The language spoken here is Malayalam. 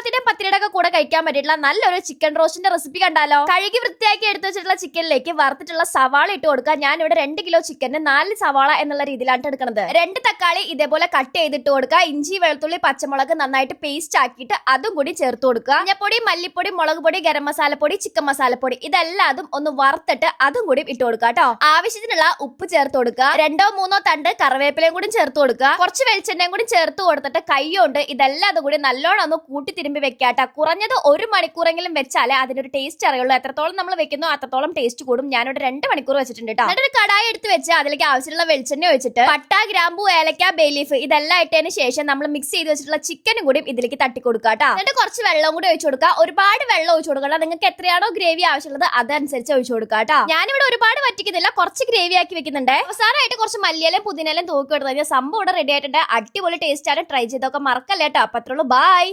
ചപ്പാത്തിയുടെ പത്തിരിയുടെ കൂടെ കഴിക്കാൻ പറ്റിയിട്ടുള്ള നല്ലൊരു ചിക്കൻ റോസ്റ്റിന്റെ റെസിപ്പി കണ്ടാലോ? കഴുകി വൃത്തിയാക്കി എടുത്തു വെച്ചിട്ടുള്ള ചിക്കനിലേക്ക് വറുത്തിട്ടുള്ള സവാള ഇട്ട് കൊടുക്കുക. ഞാൻ ഇവിടെ രണ്ട് കിലോ ചിക്കന് നാല് സവാള എന്നുള്ള രീതിയിലാണ് എടുക്കുന്നത് രണ്ട് തക്കാളി ഇതേപോലെ കട്ട് ചെയ്തിട്ട് കൊടുക്കുക. ഇഞ്ചി വെളുത്തുള്ളി പച്ചമുളക് നന്നായിട്ട് പേസ്റ്റ് ആക്കിയിട്ട് അതും കൂടി ചേർത്ത് കൊടുക്കുക. മഞ്ഞപ്പൊടി മല്ലിപ്പൊടി മുളക് പൊടി ഗരം മസാലപ്പൊടി ചിക്കൻ മസാലപ്പൊടി ഇതെല്ലാതും ഒന്ന് വറുത്തിട്ട് അതും കൂടി ഇട്ട് കൊടുക്കുക കേട്ടോ. ആവശ്യത്തിനുള്ള ഉപ്പ് ചേർത്ത് കൊടുക്കുക. രണ്ടോ മൂന്നോ തണ്ട് കറിവേപ്പിലയും കൂടി ചേർത്ത് കൊടുക്കുക. കുറച്ച് വെളിച്ചെണ്ണയും കൂടി ചേർത്ത് കൊടുത്തിട്ട് കൈ കൊണ്ട് ഇതെല്ലാം കൂടി നല്ലോണം ഒന്ന് കൂട്ടി തിരുമ്പി വെക്കാട്ട. കുറഞ്ഞത് ഒരു മണിക്കൂറെങ്കിലും വെച്ചാലേ അതിനൊരു ടേസ്റ്റ് അറിയുള്ളൂ. എത്രത്തോളം നമ്മൾ വെക്കുന്നു അത്രത്തോളം ടേസ്റ്റ് കൂടും. ഞാനൊരു രണ്ട് മണിക്കൂർ വെച്ചിട്ടുണ്ട് കേട്ടോ എന്നിട്ട് ഒരു കടായി എടുത്ത് വെച്ച് അതിലേക്ക് ആവശ്യമുള്ള വെളിച്ചെണ്ണ ഒഴിച്ചിട്ട് പട്ട ഗ്രാമ്പു ഏലക്ക ബേലീഫ് ഇതെല്ലാം ഇട്ടതിന് ശേഷം നമ്മൾ മിക്സ് ചെയ്ത് വെച്ചിട്ടുള്ള ചിക്കനും കൂടി ഇതിലേക്ക് തട്ടി കൊടുക്കുക കേട്ടോ എന്നിട്ട് കുറച്ച് വെള്ളം കൂടി ഒഴിച്ചു കൊടുക്കുക ഒരുപാട് വെള്ളം ഒഴിച്ചു കൊടുക്കണം നിങ്ങൾക്ക് എത്രയാണോ ഗ്രേവി ആവശ്യമുള്ളത് അതനുസരിച്ച് ഒഴിച്ചു കൊടുക്കുക കേട്ടോ ഞാനിവിടെ ഒരുപാട് വറ്റിക്കുന്നില്ല. കുറച്ച് ഗ്രേവി ആക്കി വെക്കുന്നുണ്ട്. അവസാനമായിട്ട് കുറച്ച് മല്ലിയിലും പുതിനയിലും തൂക്കി കഴിഞ്ഞാൽ സംഭവം ഇവിടെ റെഡി ആയിട്ടുണ്ട്. അടിപൊളി ടേസ്റ്റ് ആണ്. ട്രൈ ചെയ്തൊക്കെ മറക്കല്ലേട്ടോ അപ്പൊ അത്രയുള്ളൂ ബൈ